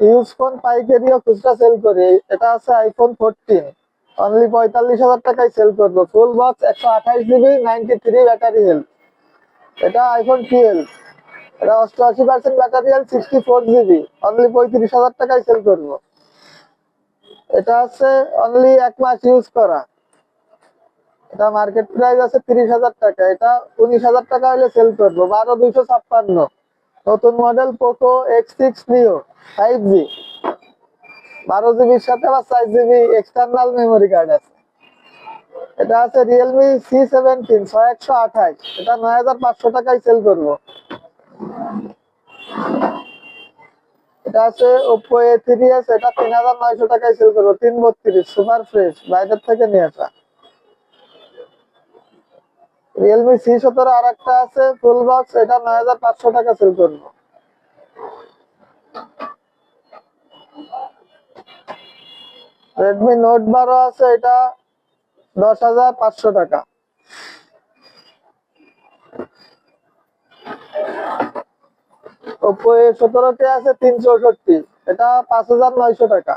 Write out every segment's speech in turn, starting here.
Use phone পাইকারি ও খুচরা sell করি। এটা আছে আইফোন ফোরটিন অনলি পঁয়তাল্লিশ হাজার টাকায় সেল করব। ফুল বক্স একশো আঠাশ GB ninety three battery health এটা আইফোন টুয়েলভ এটা অষ্টআশি percent battery health sixty four GB only পঁয়ত্রিশ হাজার টাকায় সেল করব। এটা আছে অনলি এক মাস ইউজ করা। এটা মার্কেট প্রাইস আছে তিরিশ হাজার টাকা। এটা উনিশ হাজার টাকা হলে সেল করব। বারো দুইশো ছাপ্পান্ন। নতুন model Poco X six Neo five G বারো জিবির সাথে আবার চার জিবি এক্সটার্নাল মেমোরি কার্ড আছে। এটা আছে রিয়েলমি সি সেভেন্টিন ছয় একশো আঠাশ। এটা নয় হাজার পাঁচশো টাকায় সেল করব। এটা আছে ওপো এ থ্রি এস এটা তিন হাজার নয়শো টাকায় সেল করব। তিন বত্রিশ সুপার ফ্রেশ বাইরের থেকে নিয়ে আসা। রিয়েলমি সি সতেরো আর একটা আছে ফুল বক্স এটা নয় হাজার পাঁচশো টাকা সেল করব। রেডমি নোট বারো আছে, এটা দশ হাজার পাঁচশো টাকা। ওপো এ সতেরোটি আছে তিন চৌষট্টি এটা পাঁচ হাজার নয়শো টাকা।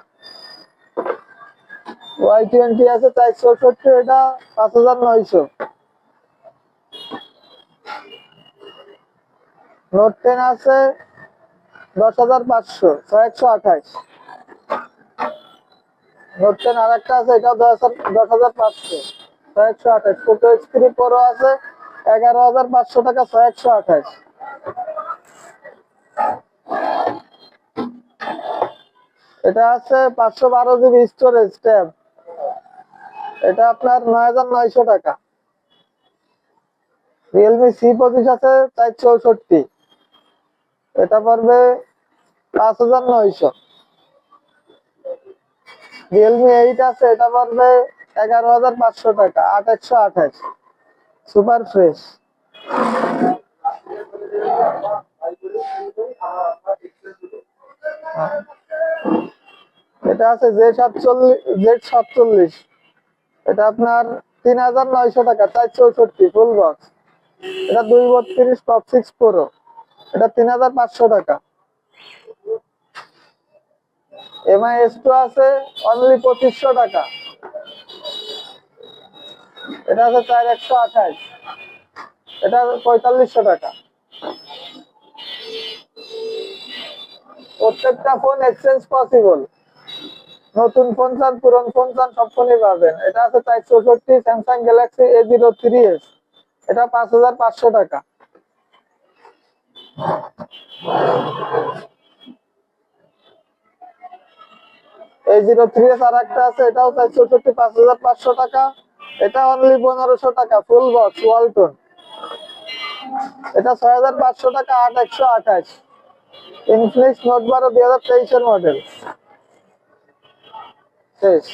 ওয়াই টোয়েন্টি আছে চার চৌষট্টি এটা পাঁচ হাজার নয়শো। নোট টেন আছে দশ হাজার পাঁচশো ছয় একশো আঠাশ। নোট টেন আর একটা আছে, এটাও দশ দশ হাজার পাঁচশো ছয় একশো আঠাশ। ফোটো এক্স থ্রি প্রো আছে, এগারো হাজার পাঁচশো টাকা ছয় একশো আঠাশ। এটা আছে পাঁচশো বারো জিবি স্টোরেজ ট্যাব এটা আপনার নয় হাজার নয়শো টাকা। রিয়েলমি সি পঁচিশ আছে চার চৌষট্টি। এটা পড়বে পাঁচ হাজার নয়শো। রিয়েলমি এইট আছে, এটা পড়বে এগারো হাজার পাঁচশো টাকা, আট একশো আঠাশ। সুপার ফ্রেশ এটা আছে জে সাতচল্লিশ জেড সাতচল্লিশ। এটা আপনার তিন হাজার নয়শো টাকা, চার চৌষট্টি ফুল বক্স এটা দুই বত্রিশ টপ সিক্স প্রো এটা তিন হাজার পাঁচশো টাকা। এমআই টু আছে অনলি পঁচিশশো টাকা। এটা আছে চার একশো আঠাশ। এটা পঁয়তাল্লিশশো টাকা। প্রত্যেকটা ফোন এক্সচেঞ্জ পসিবল নতুন ফোন চান, পুরন ফোন চান, সব ফোনই পাবেন। এটা আছে চার চৌষট্টি Samsung Galaxy A zero three S এটা পাঁচ হাজার পাঁচশো টাকা। হাজার এটা অনলি পনেরোশো টাকা ফুল বক্স ওয়ালটন এটা ছয় হাজার পাঁচশো টাকা, আট একশো আঠাশ। ইনফিনিক্স নোট বারো, দুই হাজার তেইশের মডেল শেষ।